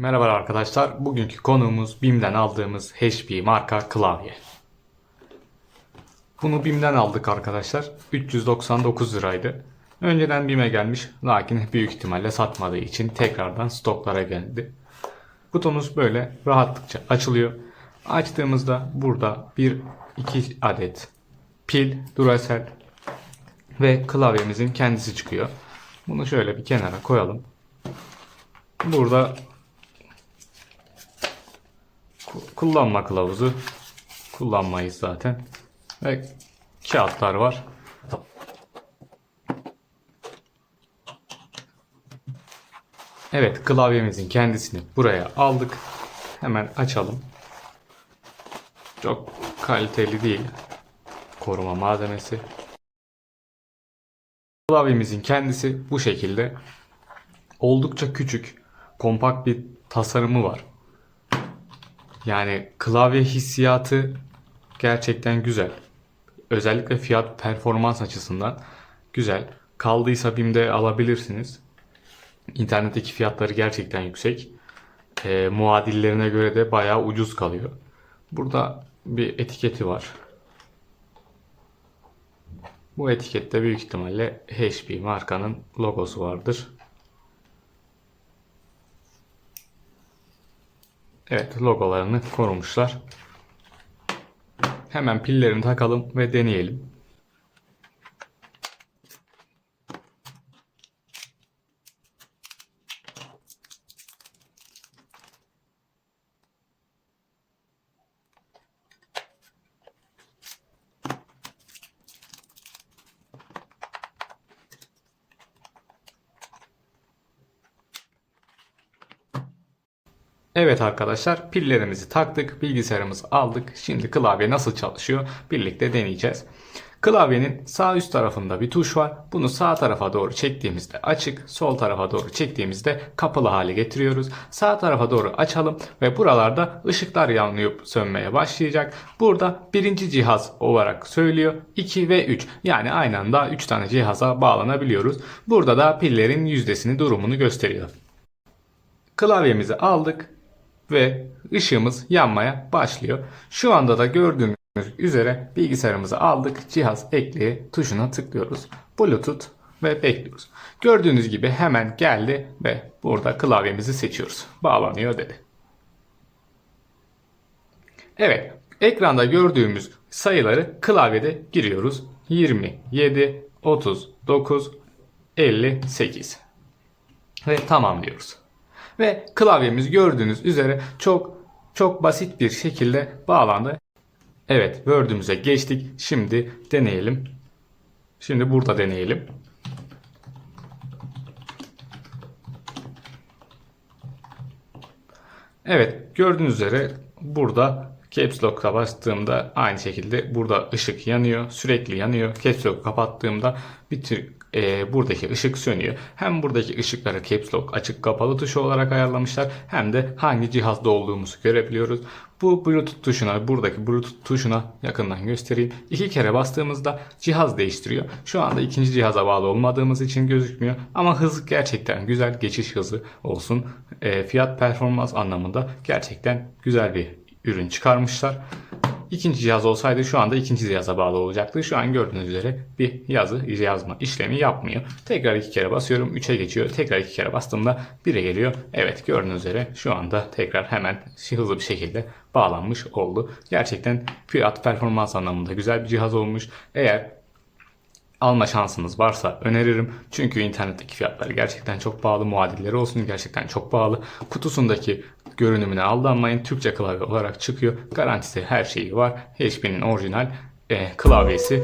Merhaba arkadaşlar. Bugünkü konuğumuz BİM'den aldığımız HP marka klavye. Bunu BİM'den aldık arkadaşlar. 399 liraydı. Önceden BİM'e gelmiş lakin büyük ihtimalle satmadığı için tekrardan stoklara geldi. Kutumuz böyle rahatlıkça açılıyor. Açtığımızda burada bir iki adet pil, Duracell ve klavyemizin kendisi çıkıyor. Bunu şöyle bir kenara koyalım. Burada kullanma kılavuzu kullanmayız zaten ve kağıtlar var. Evet klavyemizin kendisini buraya aldık. Hemen açalım. Çok kaliteli değil. Koruma malzemesi. Klavyemizin kendisi bu şekilde. Oldukça küçük, kompakt bir tasarımı var. Yani klavye hissiyatı gerçekten güzel. Özellikle fiyat performans açısından güzel. Kaldıysa BİM'de alabilirsiniz. İnternetteki fiyatları gerçekten yüksek. Ee, muadillerine göre de bayağı ucuz kalıyor. Burada bir etiketi var. Bu etikette büyük ihtimalle HP markanın logosu vardır. Evet logolarını korumuşlar. Hemen pillerini takalım ve deneyelim. Evet arkadaşlar pillerimizi taktık, bilgisayarımızı aldık. Şimdi klavye nasıl çalışıyor birlikte deneyeceğiz. Klavyenin sağ üst tarafında bir tuş var. Bunu sağ tarafa doğru çektiğimizde açık, sol tarafa doğru çektiğimizde kapalı hale getiriyoruz. Sağ tarafa doğru açalım ve buralarda ışıklar yanlayıp sönmeye başlayacak. Burada birinci cihaz olarak söylüyor. 2 ve 3 yani aynı anda 3 tane cihaza bağlanabiliyoruz. Burada da pillerin yüzdesini durumunu gösteriyor. Klavyemizi aldık ve ışığımız yanmaya başlıyor. Şu anda da gördüğünüz üzere bilgisayarımızı aldık. Cihaz ekle tuşuna tıklıyoruz. Bluetooth ve bekliyoruz. Gördüğünüz gibi hemen geldi ve burada klavyemizi seçiyoruz. Bağlanıyor dedi. Evet, ekranda gördüğümüz sayıları klavyede giriyoruz. 27, 39, 58 ve tamam diyoruz. Ve klavyemiz gördüğünüz üzere çok çok basit bir şekilde bağlandı. Evet Word'ümüze geçtik. Şimdi deneyelim. Şimdi burada deneyelim. Evet gördüğünüz üzere burada Caps Lock'a bastığımda aynı şekilde burada ışık yanıyor. Sürekli yanıyor. Caps Lock'u kapattığımda bir e, buradaki ışık sönüyor. Hem buradaki ışıkları Caps Lock açık kapalı tuşu olarak ayarlamışlar. Hem de hangi cihazda olduğumuzu görebiliyoruz. Bu Bluetooth tuşuna, buradaki Bluetooth tuşuna yakından göstereyim. İki kere bastığımızda cihaz değiştiriyor. Şu anda ikinci cihaza bağlı olmadığımız için gözükmüyor. Ama hız gerçekten güzel. Geçiş hızı olsun. E, fiyat performans anlamında gerçekten güzel bir ürün çıkarmışlar. İkinci cihaz olsaydı şu anda ikinci cihaza bağlı olacaktı. Şu an gördüğünüz üzere bir yazı yazma işlemi yapmıyor. Tekrar iki kere basıyorum 3'e geçiyor. Tekrar iki kere bastığımda 1'e geliyor. Evet gördüğünüz üzere şu anda tekrar hemen hızlı bir şekilde bağlanmış oldu. Gerçekten fiyat performans anlamında güzel bir cihaz olmuş. Eğer alma şansınız varsa öneririm. Çünkü internetteki fiyatları gerçekten çok pahalı. Muadilleri olsun gerçekten çok pahalı. Kutusundaki görünümüne aldanmayın. Türkçe klavye olarak çıkıyor. Garantisi her şeyi var. HP'nin orijinal e, klavyesi